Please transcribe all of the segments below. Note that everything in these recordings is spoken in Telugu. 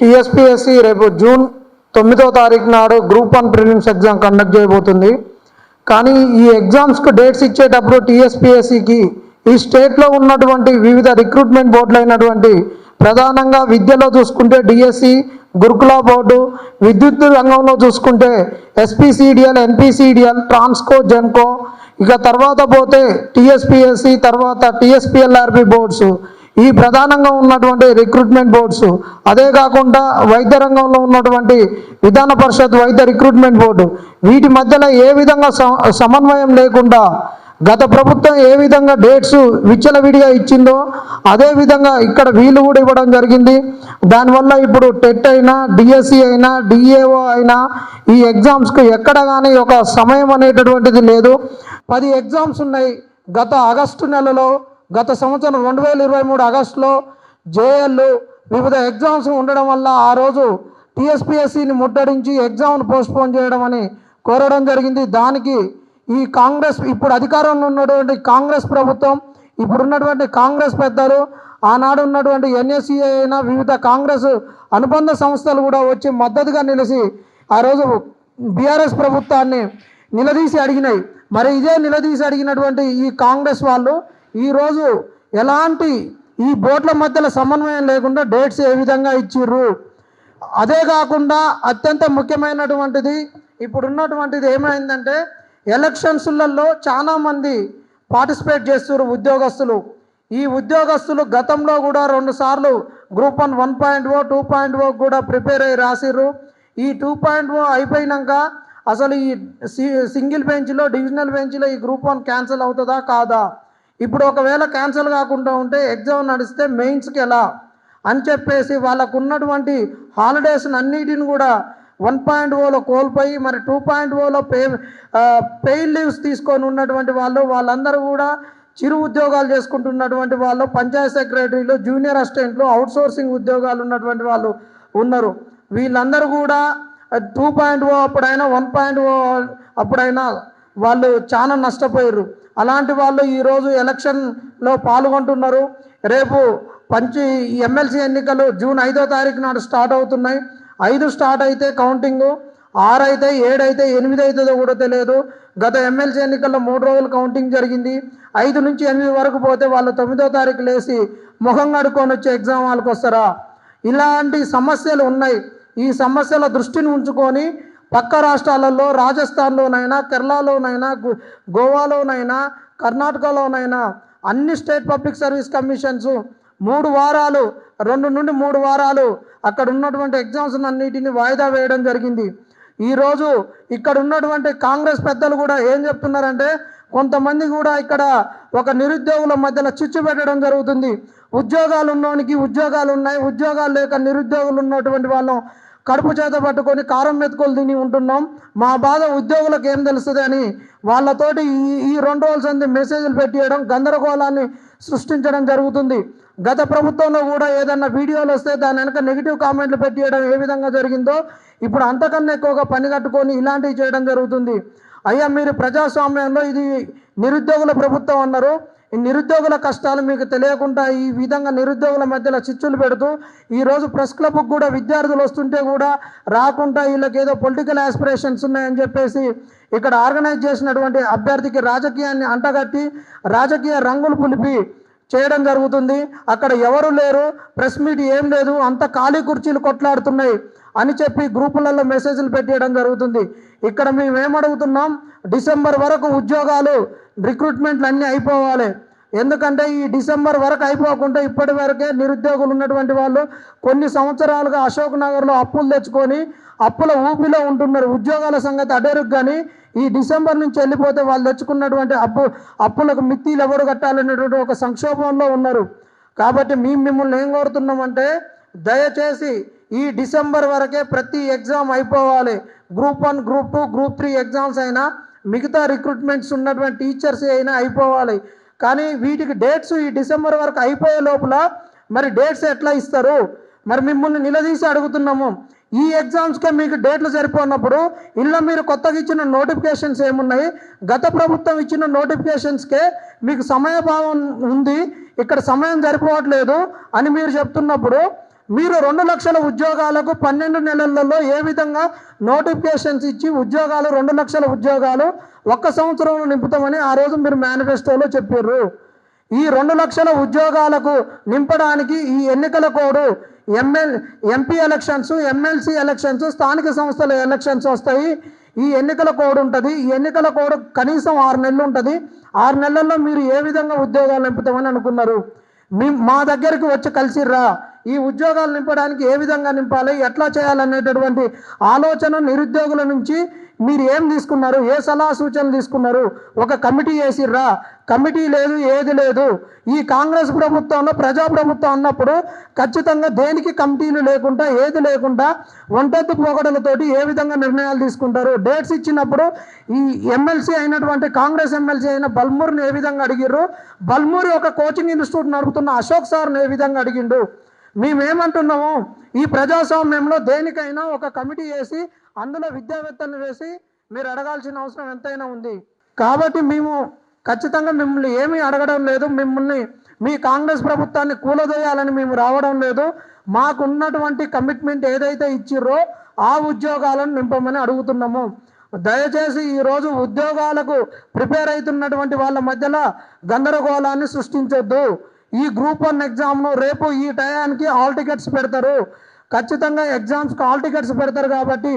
టీఎస్పీఎస్సీ రేపు జూన్ తొమ్మిదో తారీఖు నాడు group one prelims exam conduct చేయబోతుంది. కానీ ఈ ఎగ్జామ్స్కి డేట్స్ ఇచ్చేటప్పుడు టీఎస్పీఎస్సికి ఈ స్టేట్లో ఉన్నటువంటి వివిధ రిక్రూట్మెంట్ బోర్డులు అయినటువంటి ప్రధానంగా విద్యలో చూసుకుంటే డిఎస్సి గురుకుల బోర్డు విద్యుత్ రంగంలో చూసుకుంటే ఎస్పీసీడిఎల్ ఎన్పిసిడిఎల్ ట్రాన్స్కో జెన్కో ఇక తర్వాత పోతే టీఎస్పీఎస్సి తర్వాత టీఎస్పీఎల్ఆర్పి బోర్డ్స్. ఈ ప్రధానంగా ఉన్నటువంటి రిక్రూట్మెంట్ బోర్డ్స్ అదే కాకుండా వైద్య రంగంలో ఉన్నటువంటి విధాన పరిషత్ వైద్య రిక్రూట్మెంట్ బోర్డు వీటి మధ్యలో ఏ విధంగా స- సమన్వయం లేకుండా గత ప్రభుత్వం ఏ విధంగా డేట్స్ విచ్చలవిడిగా ఇచ్చిందో అదే విధంగా ఇక్కడ వీలు కూడా ఇవ్వడం జరిగింది. దానివల్ల ఇప్పుడు టెట్ అయినా డిఎస్సి అయినా డిఏఓ అయినా ఈ ఎగ్జామ్స్కు ఎక్కడ కానీ ఒక సమయం అనేటటువంటిది లేదు. పది ఎగ్జామ్స్ ఉన్నాయి. గత ఆగస్టు నెలలో గత సంవత్సరం రెండు వేల ఇరవై మూడు ఆగస్టులో జేఎల్లు వివిధ ఎగ్జామ్స్ ఉండడం వల్ల ఆ రోజు టీఎస్పీఎస్సిని ముట్టడించి ఎగ్జామ్ను పోస్ట్పోన్ చేయడం అని కోరడం జరిగింది. దానికి ఈ కాంగ్రెస్ ఇప్పుడు అధికారంలో ఉన్నటువంటి కాంగ్రెస్ ప్రభుత్వం ఇప్పుడున్నటువంటి కాంగ్రెస్ పెద్దలు ఆనాడు ఉన్నటువంటి ఎన్ఎస్సీఏ అయినా వివిధ కాంగ్రెస్ అనుబంధ సంస్థలు కూడా వచ్చి మద్దతుగా నిలిచి ఆ రోజు బీఆర్ఎస్ ప్రభుత్వాన్ని నిలదీసి అడిగినాయి. మరి ఇదే నిలదీసి అడిగినటువంటి ఈ కాంగ్రెస్ వాళ్ళు ఈరోజు ఎలాంటి ఈ బోట్ల మధ్యలో సమన్వయం లేకుండా డేట్స్ ఏ విధంగా ఇచ్చిర్రు? అదే కాకుండా అత్యంత ముఖ్యమైనటువంటిది ఇప్పుడు ఉన్నటువంటిది ఏమైందంటే ఎలక్షన్స్లలో చాలామంది పార్టిసిపేట్ చేస్తున్నారు ఉద్యోగస్తులు. ఈ ఉద్యోగస్తులు గతంలో కూడా రెండు సార్లు group one one point O two point O కూడా ప్రిపేర్ అయ్యి రాసిర్రు. ఈ టూ పాయింట్ ఓ అయిపోయినాక అసలు ఈ సి- సింగిల్ బెంచ్లో డివిజనల్ బెంచ్లో ఈ గ్రూప్ వన్ క్యాన్సిల్ అవుతుందా కాదా? ఇప్పుడు ఒకవేళ క్యాన్సిల్ కాకుండా ఉంటే ఎగ్జామ్ నడిస్తే మెయిన్స్కి ఎలా? అని చెప్పేసి వాళ్ళకు ఉన్నటువంటి హాలిడేస్ అన్నిటిని కూడా వన్ పాయింట్ ఓలో కోల్పోయి మరి టూ పాయింట్ ఓలో పే పెయిన్ లీవ్స్ తీసుకొని ఉన్నటువంటి వాళ్ళు వాళ్ళందరూ కూడా చిరు ఉద్యోగాలు చేసుకుంటున్నటువంటి వాళ్ళు పంచాయత్ సెక్రటరీలు జూనియర్ అసిస్టెంట్లు అవుట్సోర్సింగ్ ఉద్యోగాలు ఉన్నటువంటి వాళ్ళు ఉన్నారు. వీళ్ళందరూ కూడా టూ పాయింట్ ఓ అప్పుడైనా వన్ పాయింట్ ఓ అప్పుడైనా వాళ్ళు చాలా నష్టపోయారు అలాంటి వాళ్ళు ఈరోజు ఎలక్షన్లో పాల్గొంటున్నారు. రేపు పంచి ఎమ్మెల్సీ ఎన్నికలు జూన్ ఐదో తారీఖు నాడు స్టార్ట్ అవుతున్నాయి. ఐదు స్టార్ట్ అయితే కౌంటింగు ఆరు అయితే ఏడు అయితే ఎనిమిది అవుతుందో కూడా తెలియదు. గత ఎమ్మెల్సీ ఎన్నికల్లో మూడు రోజులు కౌంటింగ్ జరిగింది. ఐదు నుంచి ఎనిమిది వరకు పోతే వాళ్ళు తొమ్మిదో తారీఖు లేచి ముఖం కడుక్కొని వచ్చి ఎగ్జామ్ వాళ్ళకి వస్తారా? ఇలాంటి సమస్యలు ఉన్నాయి. ఈ సమస్యల దృష్టిని ఉంచుకొని పక్క రాష్ట్రాలలో రాజస్థాన్లోనైనా కేరళలోనైనా గోవాలోనైనా కర్ణాటకలోనైనా అన్ని స్టేట్ పబ్లిక్ సర్వీస్ కమిషన్స్ మూడు వారాలు రెండు నుండి మూడు వారాలు అక్కడ ఉన్నటువంటి ఎగ్జామ్స్ అన్నిటిని వాయిదా వేయడం జరిగింది. ఈరోజు ఇక్కడ ఉన్నటువంటి కాంగ్రెస్ పెద్దలు కూడా ఏం చెప్తున్నారంటే కొంతమంది కూడా ఇక్కడ ఒక నిరుద్యోగుల మధ్యలో చిచ్చు పెట్టడం జరుగుతుంది. ఉద్యోగాలు ఉన్నోనికి ఉద్యోగాలు ఉన్నాయి ఉద్యోగాలు లేక నిరుద్యోగులు ఉన్నటువంటి వాళ్ళం కడుపు చేత పట్టుకొని కారం మెతుకులు తిని ఉంటున్నాం. మా బాధ ఉద్యోగులకు ఏం తెలుస్తుంది అని వాళ్ళతోటి ఈ ఈ రెండు రోజుల సంది మెసేజ్లు పెట్టియడం గందరగోళాన్ని సృష్టించడం జరుగుతుంది. గత ప్రభుత్వంలో కూడా ఏదన్నా వీడియోలు వస్తే దాని వెనక నెగిటివ్ కామెంట్లు పెట్టియడం ఏ విధంగా జరిగిందో ఇప్పుడు అంతకన్నా ఎక్కువగా పని కట్టుకొని ఇలాంటివి చేయడం జరుగుతుంది. అయ్యా మీరు ప్రజాస్వామ్యంలో ఇది నిరుద్యోగుల ప్రభుత్వం అన్నారు. నిరుద్యోగుల కష్టాలు మీకు తెలియకుండా ఈ విధంగా నిరుద్యోగుల మధ్యలో చిచ్చులు పెడుతూ ఈరోజు ప్రెస్ క్లబ్కి కూడా విద్యార్థులు వస్తుంటే కూడా రాకుండా వీళ్ళకి ఏదో పొలిటికల్ ఆస్పిరేషన్స్ ఉన్నాయని చెప్పేసి ఇక్కడ ఆర్గనైజ్ చేసినటువంటి అభ్యర్థికి రాజకీయాన్ని అంటగట్టి రాజకీయ రంగులు పులిపి చేయడం జరుగుతుంది. అక్కడ ఎవరు లేరు ప్రెస్ మీట్ ఏం లేదు అంత ఖాళీ కుర్చీలు కొట్లాడుతున్నాయి అని చెప్పి గ్రూపులలో మెసేజ్లు పెట్టేయడం జరుగుతుంది. ఇక్కడ మేము ఏమడుగుతున్నాం డిసెంబర్ వరకు ఉద్యోగాలు రిక్రూట్మెంట్లు అన్నీ అయిపోవాలి. ఎందుకంటే ఈ డిసెంబర్ వరకు అయిపోకుండా ఇప్పటి వరకే నిరుద్యోగులు ఉన్నటువంటి వాళ్ళు కొన్ని సంవత్సరాలుగా అశోక్ నగర్లో అప్పులు తెచ్చుకొని అప్పుల ఊపిలో ఉంటున్నారు. ఉద్యోగాల సంగతి అడేరుకు కానీ ఈ డిసెంబర్ నుంచి వెళ్ళిపోతే వాళ్ళు తెచ్చుకున్నటువంటి అప్పు అప్పులకు మిత్తిలు ఎవరు కట్టాలనేటువంటి ఒక సంక్షోభంలో ఉన్నారు. కాబట్టి మేము మిమ్మల్ని ఏం కోరుతున్నామంటే దయచేసి ఈ డిసెంబర్ వరకే ప్రతి ఎగ్జామ్ అయిపోవాలి. Group one group two group three exams అయినా మిగతా రిక్రూట్మెంట్స్ ఉన్నటువంటి టీచర్స్ అయినా అయిపోవాలి. కానీ వీటికి డేట్స్ ఈ డిసెంబర్ వరకు అయిపోయే లోపల మరి డేట్స్ ఎట్లా ఇస్తారు? మరి మిమ్మల్ని నిలదీసి అడుగుతున్నాము. ఈ ఎగ్జామ్స్కే మీకు డేట్లు సరిపోయినప్పుడు ఇలా మీరు కొత్తగా ఇచ్చిన నోటిఫికేషన్స్ ఏమున్నాయి? గత ప్రభుత్వం ఇచ్చిన నోటిఫికేషన్స్కే మీకు సమయభావం ఉంది. ఇక్కడ సమయం సరిపోవట్లేదు అని మీరు చెప్తున్నప్పుడు మీరు రెండు లక్షల ఉద్యోగాలకు పన్నెండు నెలలలో ఏ విధంగా నోటిఫికేషన్స్ ఇచ్చి ఉద్యోగాలు రెండు లక్షల ఉద్యోగాలు ఒక్క సంవత్సరంలో నింపుతామని ఆ రోజు మీరు మేనిఫెస్టోలో చెప్పారు ఈ రెండు లక్షల ఉద్యోగాలకు నింపడానికి ఈ ఎన్నికల code ML MP elections MLC elections స్థానిక సంస్థల ఎలక్షన్స్ వస్తాయి. ఈ ఎన్నికల కోడ్ ఉంటుంది. ఈ ఎన్నికల కోడ్ కనీసం ఆరు నెలలు ఉంటుంది. ఆరు నెలల్లో మీరు ఏ విధంగా ఉద్యోగాలు నింపుతామని అనుకున్నారు? మీ మా దగ్గరికి వచ్చి కలిసిర్రా. ఈ ఉద్యోగాలు నింపడానికి ఏ విధంగా నింపాలి ఎట్లా చేయాలనేటటువంటి ఆలోచన నిరుద్యోగుల నుంచి మీరు ఏం తీసుకున్నారు ఏ సలహా సూచనలు తీసుకున్నారు ఒక కమిటీ వేసిర్రా? కమిటీ లేదు ఏది లేదు. ఈ కాంగ్రెస్ ప్రభుత్వంలో ప్రజా ప్రభుత్వం అన్నప్పుడు ఖచ్చితంగా దేనికి కమిటీలు లేకుండా ఏది లేకుండా ఒంటెత్తు పోగడలతోటి ఏ విధంగా నిర్ణయాలు తీసుకుంటారు? డేట్స్ ఇచ్చినప్పుడు ఈ ఎమ్మెల్సీ అయినటువంటి కాంగ్రెస్ ఎమ్మెల్సీ అయిన బల్మూర్ని ఏ విధంగా అడిగిర్రు? బల్మూరి ఒక కోచింగ్ ఇన్స్టిట్యూట్ నడుపుతున్న అశోక్ సార్ని ఏ విధంగా అడిగిండు? మేమేమంటున్నాము ఈ ప్రజాస్వామ్యంలో దేనికైనా ఒక కమిటీ వేసి అందులో విద్యావేత్తలను వేసి మీరు అడగాల్సిన అవసరం ఎంతైనా ఉంది. కాబట్టి మేము ఖచ్చితంగా మిమ్మల్ని ఏమీ అడగడం లేదు. మిమ్మల్ని మీ కాంగ్రెస్ ప్రభుత్వాన్ని కూలదోయాలని మేము రావడం లేదు. మాకున్నటువంటి కమిట్మెంట్ ఏదైతే ఇచ్చిర్రో ఆ ఉద్యోగాలను నింపమని అడుగుతున్నాము. దయచేసి ఈరోజు ఉద్యోగాలకు ప్రిపేర్ అవుతున్నటువంటి వాళ్ళ మధ్యలో గందరగోళాన్ని సృష్టించొద్దు. ఈ గ్రూప్ వన్ ఎగ్జామ్ను రేపు ఈ టయానికి హాల్ టికెట్స్ పెడతారు. ఖచ్చితంగా ఎగ్జామ్స్కి హాల్ టికెట్స్ పెడతారు కాబట్టి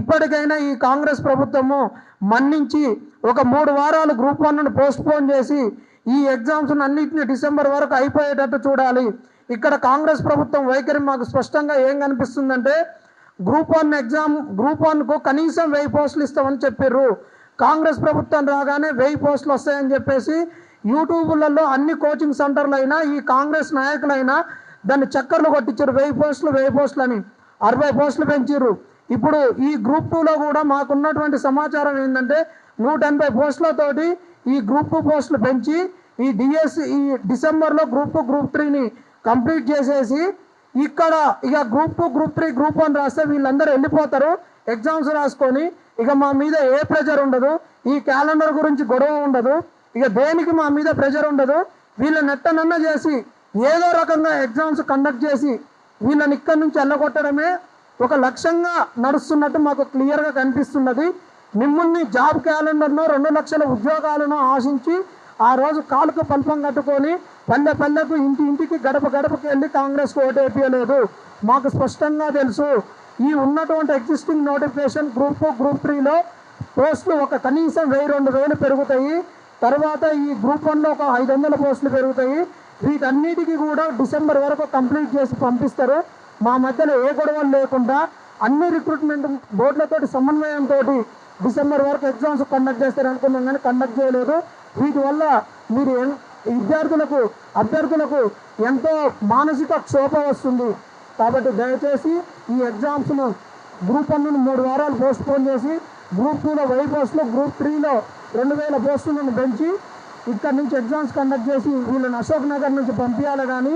ఇప్పటికైనా ఈ కాంగ్రెస్ ప్రభుత్వము మన్నించి ఒక మూడు వారాలు గ్రూప్ వన్ను పోస్ట్పోన్ చేసి ఈ ఎగ్జామ్స్ అన్నింటినీ డిసెంబర్ వరకు అయిపోయేటట్టు చూడాలి. ఇక్కడ కాంగ్రెస్ ప్రభుత్వం వైఖరి మాకు స్పష్టంగా ఏం కనిపిస్తుందంటే గ్రూప్ వన్ ఎగ్జామ్ గ్రూప్ వన్కు కనీసం వెయ్యి పోస్టులు ఇస్తామని చెప్పారు కాంగ్రెస్ ప్రభుత్వం రాగానే వెయ్యి పోస్టులు వస్తాయని చెప్పేసి యూట్యూబ్లలో అన్ని కోచింగ్ సెంటర్లు అయినా ఈ కాంగ్రెస్ నాయకులైనా దాన్ని చక్కర్లు కొట్టించారు. వెయ్యి పోస్టులు వెయ్యి పోస్టులు అని అరవై పోస్టులు పెంచారు. ఇప్పుడు ఈ గ్రూప్ టూలో కూడా మాకున్నటువంటి సమాచారం ఏంటంటే నూట ఎనభై పోస్టులతోటి ఈ గ్రూప్ టూ పోస్టులు పెంచి ఈ డిఎస్ ఈ డిసెంబర్లో గ్రూప్ టూ గ్రూప్ త్రీని కంప్లీట్ చేసేసి ఇక్కడ ఇక group two group three group one రాస్తే వీళ్ళందరూ వెళ్ళిపోతారు ఎగ్జామ్స్ రాసుకొని ఇక మా మీద ఏ ప్రెజర్ ఉండదు ఈ క్యాలెండర్ గురించి గొడవ ఉండదు. ఇక దేనికి మా మీద ప్రెషర్ ఉండదు వీళ్ళని నెట్టనన్న చేసి ఏదో రకంగా ఎగ్జామ్స్ కండక్ట్ చేసి వీళ్ళని ఇక్కడి నుంచి వెళ్ళగొట్టడమే ఒక లక్ష్యంగా నడుస్తున్నట్టు మాకు క్లియర్గా కనిపిస్తున్నది. మిమ్మల్ని జాబ్ క్యాలెండర్ను రెండు లక్షల ఉద్యోగాలను ఆశించి ఆ రోజు కాలుకు పల్పం కట్టుకొని పల్లె పల్లెకు ఇంటి ఇంటికి గడప గడపకి వెళ్ళి కాంగ్రెస్కు ఓటేపియలేదు మాకు స్పష్టంగా తెలుసు ఈ ఉన్నటువంటి ఎగ్జిస్టింగ్ నోటిఫికేషన్ గ్రూప్ గ్రూప్ త్రీలో పోస్టులు ఒక కనీసం వెయ్యి రెండు వేలు పెరుగుతాయి. తర్వాత ఈ గ్రూప్ వన్లో ఒక ఐదు వందల పోస్టులు పెరుగుతాయి. వీటన్నిటికీ కూడా డిసెంబర్ వరకు కంప్లీట్ చేసి పంపిస్తారు. మా మధ్యలో ఏ గొడవలు లేకుండా అన్ని రిక్రూట్మెంట్ బోర్డులతో సమన్వయంతో డిసెంబర్ వరకు ఎగ్జామ్స్ కండక్ట్ చేస్తారు అనుకున్నాం కానీ కండక్ట్ చేయలేదు. వీటి వల్ల మీరు విద్యార్థులకు అభ్యర్థులకు ఎంతో మానసిక క్షోభ వస్తుంది. కాబట్టి దయచేసి ఈ ఎగ్జామ్స్ను గ్రూప్ వన్ను మూడు వారాలు పోస్ట్ పోన్ చేసి గ్రూప్ టూలో వై పోస్టులు గ్రూప్ త్రీలో రెండు వేల పోస్టులను పెంచి ఇక్కడ నుంచి ఎగ్జామ్స్ కండక్ట్ చేసి వీళ్ళని అశోక్ నగర్ నుంచి పంపించాలి కానీ